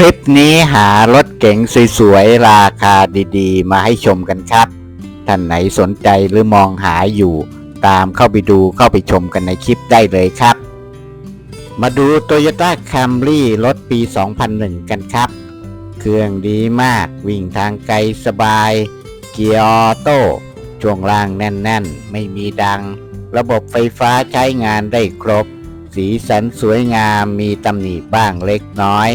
คลิปนี้หารถเก๋งสวยๆ ราคาดีๆ มาให้ชมกันครับ ท่านไหนสนใจหรือมองหาอยู่ ตามเข้าไปดูเข้าไปชมกันในคลิปได้เลยครับ มาดู Toyota Camry รถปี 2001 กันครับ เครื่องดีมากวิ่งทางไกลสบาย เกียร์ออโต้ช่วงล่างแน่นๆ ไม่มีดัง ระบบไฟฟ้าใช้งานได้ครบ สีสันสวยงามมีตำหนิบ้างเล็กน้อย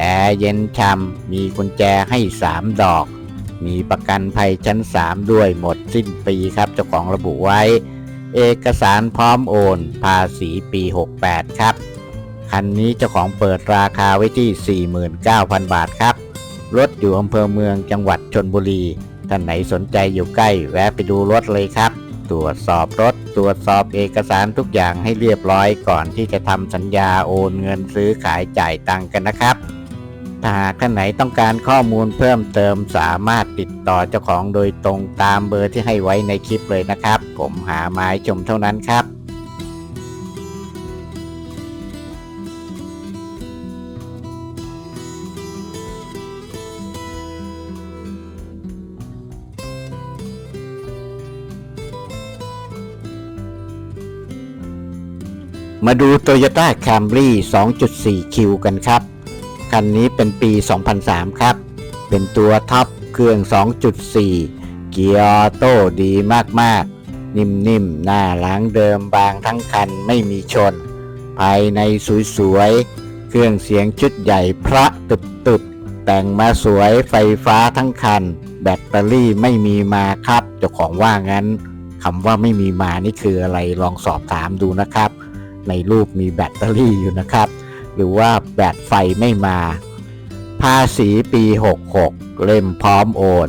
แอร์เย็นช่ำมีกุญแจให้ 3 ดอก มีประกันภัยชั้น 3 ด้วยหมดสิ้นปีครับ เจ้าของระบุไว้ เอกสารพร้อมโอน ภาษีปี 68 ครับ คันนี้เจ้าของเปิดราคาไว้ที่ 49,000 บาทครับ รถอยู่อำเภอเมืองจังหวัดชนบุรี ท่านไหนสนใจอยู่ใกล้ แวะไปดูรถเลยครับ ตรวจสอบรถ ตรวจสอบเอกสารทุกอย่างให้เรียบร้อยก่อนที่จะทำสัญญาโอนเงินซื้อขายจ่ายตังค์กันนะครับ ถ้าหากท่านไหนต้องการข้อมูลเพิ่มเติมสามารถติดต่อเจ้าของโดยตรงตามเบอร์ที่ให้ไว้ในคลิปเลยนะครับ ผมหาไม้ชมเท่านั้นครับมาดู Toyota Camry 2.4 Q กันครับ คันนี้เป็นปี 2003 ครับ เป็นตัวท็อปเครื่อง 2.4 เกียร์ออโต้ดีมากๆ นิ่มๆ หน้าหลังเดิมบางทั้งคันไม่มีชน ภายในสวยๆ เครื่องเสียงชุดใหญ่พระตึบๆ แต่งมาสวยไฟฟ้าทั้งคัน แบตเตอรี่ไม่มีมาครับเจ้าของว่างั้นคำว่าไม่มีมานี่คืออะไรลองสอบถามดูนะครับ ในรูปมีแบตเตอรี่อยู่นะครับ หรือว่าแบตไฟไม่มา ภาษีปี 66 เล่มพร้อมโอน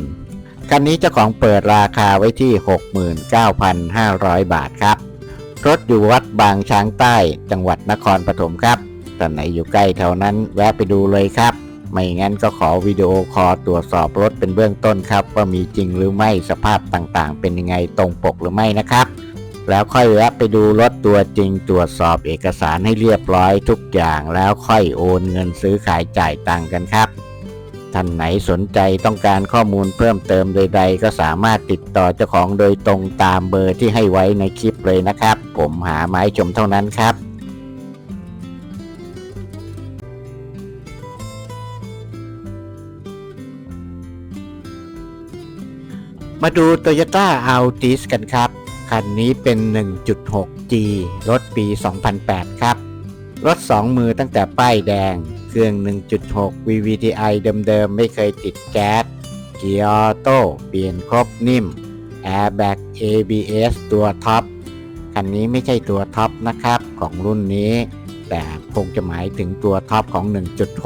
คันนี้เจ้าของเปิดราคาไว้ที่ 69,500 บาทครับ รถอยู่วัดบางช้างใต้จังหวัดนครปฐมครับท่านไหนอยู่ใกล้แถวนั้นแวะไปดูเลยครับ ไม่งั้นก็ขอวิดีโอคอตรวจสอบรถเป็นเบื้องต้นครับ ว่ามีจริงหรือไม่สภาพต่างๆ เป็นยังไงตรงปกหรือไม่นะครับ แล้วค่อยแวะไปดูรถตัวจริงตรวจสอบเอกสารให้เรียบร้อยทุกอย่างแล้วค่อยโอนเงินซื้อขายจ่ายตังกันครับ ท่านไหนสนใจต้องการข้อมูลเพิ่มเติมใดๆ ก็สามารถติดต่อเจ้าของโดยตรงตามเบอร์ที่ให้ไว้ในคลิปเลยนะครับ ผมหาไม้ชมเท่านั้นครับมาดู Toyota Altis กันครับ คันนี้เป็น 1.6G รถปี 2008 ครับ รถ 2 มือตั้งแต่ป้ายแดง เครื่อง 1.6 VVTi เดิมๆ ไม่เคยติดแก๊ส เกียร์ออโต้ เปลี่ยนครบนิ่ม Airbag ABS ตัวท็อป คันนี้ไม่ใช่ตัวท็อปนะครับ ของรุ่นนี้ แต่คงจะหมายถึงตัวท็อปของ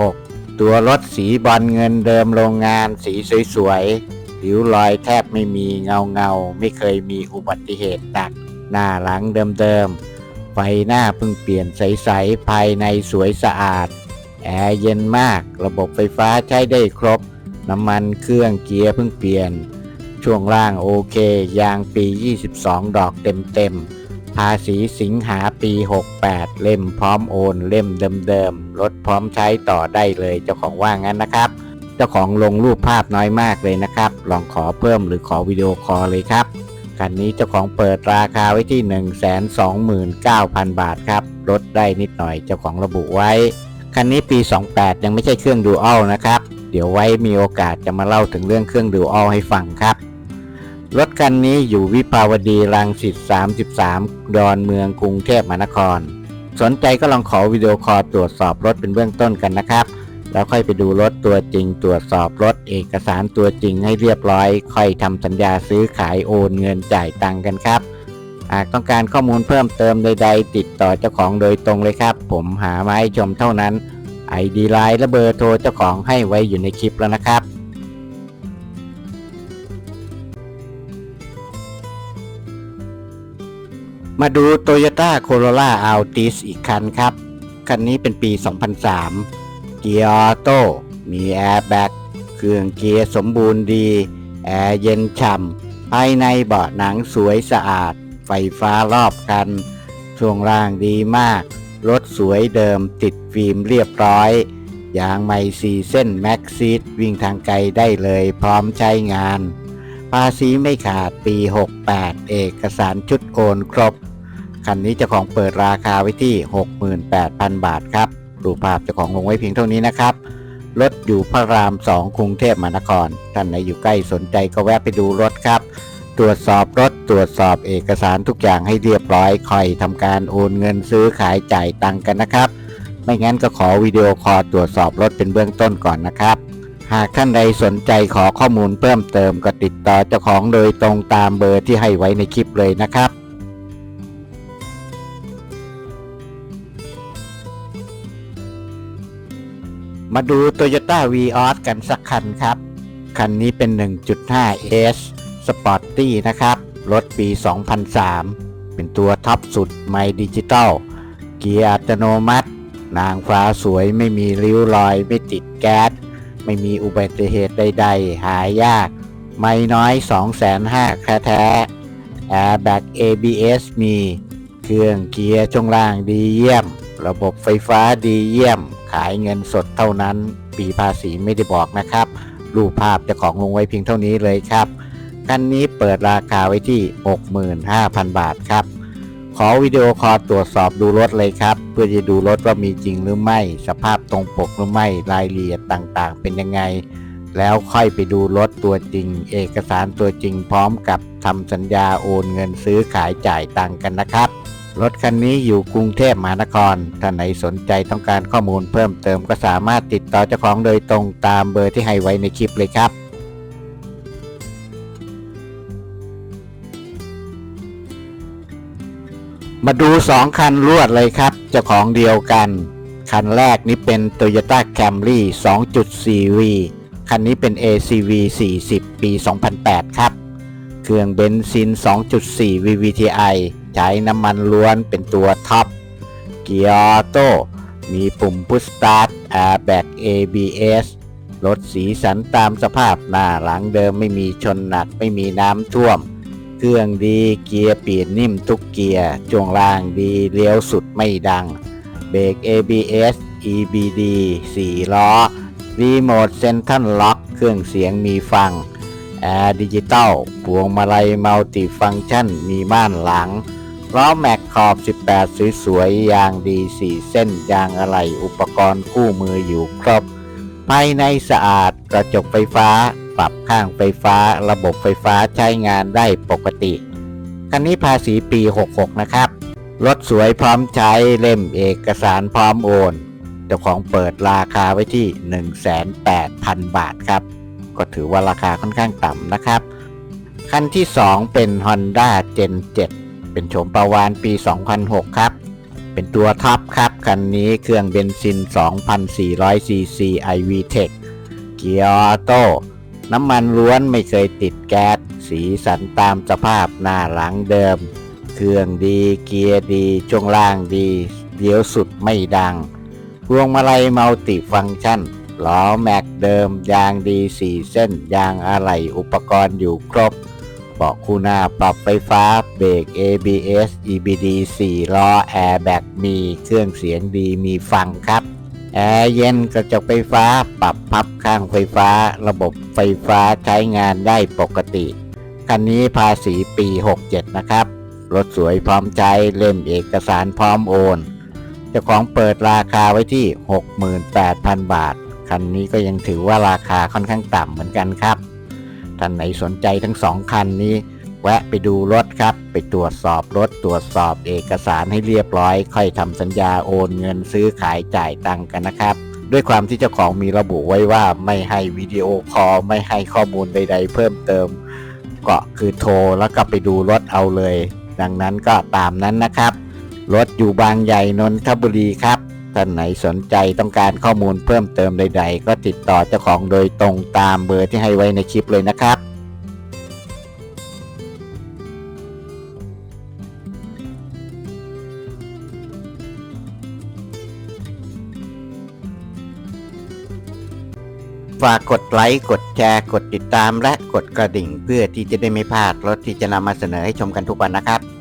1.6 ตัวรถสีบอลเงินเดิมโรงงานสีสวยๆ ผิวรอยแทบไม่มีเงาเงาไม่เคยมีอุบัติเหตุหนัก หน้าหลังเดิมๆ ไฟหน้าเพิ่งเปลี่ยนใส ๆ ภายในสวยสะอาด แอร์เย็นมาก ระบบไฟฟ้าใช้ได้ครบ น้ำมันเครื่องเกียร์เพิ่งเปลี่ยน ช่วงล่างโอเค ยางปี 22 ดอกเต็มๆภาษีสิงหาปี 68 เล่มพร้อมโอน เล่มเดิมๆรถพร้อมใช้ต่อได้เลยเจ้าของว่างั้นนะครับ เจ้าของลงรูปภาพน้อยมากเลยนะครับ ลองขอเพิ่มหรือขอวิดีโอคอลเลยครับคันนี้เจ้าของเปิดราคาไว้ที่ 129,000 บาทครับลดได้นิดหน่อยเจ้าของระบุไว้ คันนี้ปี 28 ยังไม่ใช่เครื่องดูอัลนะครับ เดี๋ยวไว้มีโอกาสจะมาเล่าถึงเรื่องเครื่องดูอัลให้ฟังครับรถคันนี้อยู่วิภาวดีรังสิต33 ดอนเมืองกรุงเทพมหานคร สนใจก็ลองขอวิดีโอคอลตรวจสอบรถเป็นเบื้องต้นกันนะครับ แล้วค่อยไปดูรถตัวจริง ตรวจสอบรถเอกสารตัวจริงให้เรียบร้อย ค่อยทำสัญญาซื้อขายโอนเงินจ่ายตังค์กันครับ หากต้องการข้อมูลเพิ่มเติมใด ๆ ติดต่อเจ้าของโดยตรงเลยครับ ผมหาไม้ชมเท่านั้น ID ไลน์และเบอร์โทรเจ้าของให้ไว้อยู่ในคลิปแล้วนะครับมาดู Toyota Corolla Altis อีกคันครับ คันนี้เป็นปี 2003 กียร์ออโต้มีแอร์แบ็กเครื่องเกียร์สมบูรณ์ดี แอร์เย็นฉ่ำภายในเบาะหนังสวยสะอาด ไฟฟ้ารอบคัน ช่วงล่างดีมาก รถสวยเดิมติดฟิล์มเรียบร้อยยางไมซีเส้นแม็กซีดวิ่งทางไกลได้เลยพร้อมใช้งาน ภาษีไม่ขาดปี 68 เอกสารชุดโอนครบ คันนี้จ้าของเปิดราคาไว้ที่ 68,000 บาทครับ รูภาพเจ้าของลงไว้เพียงเท่านี้นะครับ รถอยู่พระราม2กรุงเทพมหานคร ท่านไหนอยู่ใกล้สนใจก็แวะไปดูรถครับ ตรวจสอบรถตรวจสอบเอกสารทุกอย่างให้เรียบร้อยค่อยทำการโอนเงินซื้อขายจ่ายตังกันนะครับ ไม่งั้นก็ขอวิดีโอคอลตรวจสอบรถเป็นเบื้องต้นก่อนนะครับหากท่านใดสนใจขอข้อมูลเพิ่มเติมก็ติดต่อเจ้าของโดยตรงตามเบอร์ที่ให้ไว้ในคลิปเลยนะครับ มาดู Toyota v ีออสกันสักคันครับ คันนี้เป็น 1.5 S Sporty นะครับ รถปี 2003 เป็นตัวท็อปสุดไมดิจิตอลเกียร์อัตโนมัติ นางฟ้าสวยไม่มีริ้วรอย ไม่ติดแก๊ส ไม่มีอุบัติเหตุใด ๆ หายาก ไม่น้อย 2,500แค่แท้แอร์แบ็ก ABS มี เครื่องเกียร์ช่วงล่างดีเยี่ยม ระบบไฟฟ้าดีเยี่ยม ขายเงินสดเท่านั้น ปีภาษีไม่ได้บอกนะครับ รูปภาพจะของลงไว้เพียงเท่านี้เลยครับคันนี้เปิดราคาไว้ที่ 65,000 บาทครับ ขอวิดีโอคอลตรวจสอบดูรถเลยครับ เพื่อจะดูรถว่ามีจริงหรือไม่ สภาพตรงปกหรือไม่ รายละเอียดต่างๆ เป็นยังไง แล้วค่อยไปดูรถตัวจริง เอกสารตัวจริงพร้อมกับทำสัญญาโอนเงินซื้อขายจ่ายตังค์กันนะครับ รถคันนี้อยู่กรุงเทพมหานครท่านไหนสนใจต้องการข้อมูลเพิ่มเติมก็สามารถติดต่อเจ้าของโดยตรงตามเบอร์ที่ให้ไว้ในคลิปเลยครับมาดู 2 คันรวดเลยครับ เจ้าของเดียวกัน คันแรกนี้เป็น Toyota Camry 2.4V คันนี้เป็น ACV 40 ปี 2008 ครับ เครื่องเบนซิน 2.4 VVTi ใช้น้ำมันล้วนเป็นตัวท็อป เกียร์ออโต้ มีปุ่มพุชสตาร์ท Airbag ABS รถสีสันตามสภาพหน้าหลังเดิมไม่มีชนหนักไม่มีน้ำท่วม เครื่องดีเกียร์เปลี่ยนนิ่มทุกเกียร์ช่วงล่างดีเลี้ยวสุดไม่ดัง เบรก ABS EBD 4 ล้อ รีโมทเซนทัลล็อกเครื่องเสียงมีฟัง แอร์ดิจิตอลพวงมาลัยมัลติฟังก์ชันมีม่านหลัง ล้อแม็กขอบ 18 สวยๆ ยางดี 4 เส้น ยางอะไหล่อุปกรณ์คู่มืออยู่ครบ ภายในสะอาดกระจกไฟฟ้า ปรับข้างไฟฟ้า ระบบไฟฟ้าใช้งานได้ปกติ คันนี้ภาษีปี 66 นะครับ รถสวยพร้อมใช้เล่มเอกสารพร้อมโอน เจ้าของเปิดราคาไว้ที่ 108,000 บาทครับ ก็ถือว่าราคาค่อนข้างต่ำนะครับ คันที่ 2 เป็น Honda Gen 7 เป็นโฉมประวานปี 2006 ครับ เป็นตัวท็อปครับ คันนี้เครื่องเบนซิน 2,400 cc iVTEC เกียร์ออโต้น้ำมันล้วนไม่เคยติดแก๊ส สีสันตามสภาพหน้าหลังเดิม เครื่องดีเกียร์ดีช่วงล่างดีเลี้ยวสุดไม่ดัง พวงมาลัยมัลติฟังก์ชันล้อแม็กเดิม ยางดี 4 เส้น ยางอะไหล่อุปกรณ์อยู่ครบ เบาะคู่หน้าปรับไฟฟ้า เบรก ABS EBD 4 ล้อ แอร์แบ็กมี เครื่องเสียงดีมีฟังครับ แอร์เย็นกระจกไฟฟ้า ปรับพับข้างไฟฟ้า ระบบไฟฟ้าใช้งานได้ปกติ คันนี้ภาษีปี 67 นะครับ รถสวยพร้อมใช้เล่มเอกสารพร้อมโอน เจ้าของเปิดราคาไว้ที่ 68,000 บาท คันนี้ก็ยังถือว่าราคาค่อนข้างต่ำเหมือนกันครับ ท่านไหนสนใจทั้งสองคันนี้ แวะไปดูรถครับ ไปตรวจสอบรถตรวจสอบเอกสารให้เรียบร้อย ค่อยทำสัญญาโอนเงินซื้อขายจ่ายตังค์กันนะครับ ด้วยความที่เจ้าของมีระบุไว้ว่าไม่ให้วิดีโอคอลไม่ให้ข้อมูลใด ๆ เพิ่มเติม ก็คือโทรแล้วก็ไปดูรถเอาเลย ดังนั้นก็ตามนั้นนะครับ รถอยู่บางใหญ่นนทบุรีครับ ท่านไหนสนใจต้องการข้อมูลเพิ่มเติมใด ๆ ก็ติดต่อเจ้าของโดยตรงตามเบอร์ที่ให้ไว้ในคลิปเลยนะครับฝากกดไลค์ กดแชร์ กดติดตามและกดกระดิ่ง เพื่อที่จะได้ไม่พลาดรถที่จะนำมาเสนอให้ชมกันทุกวันนะครับ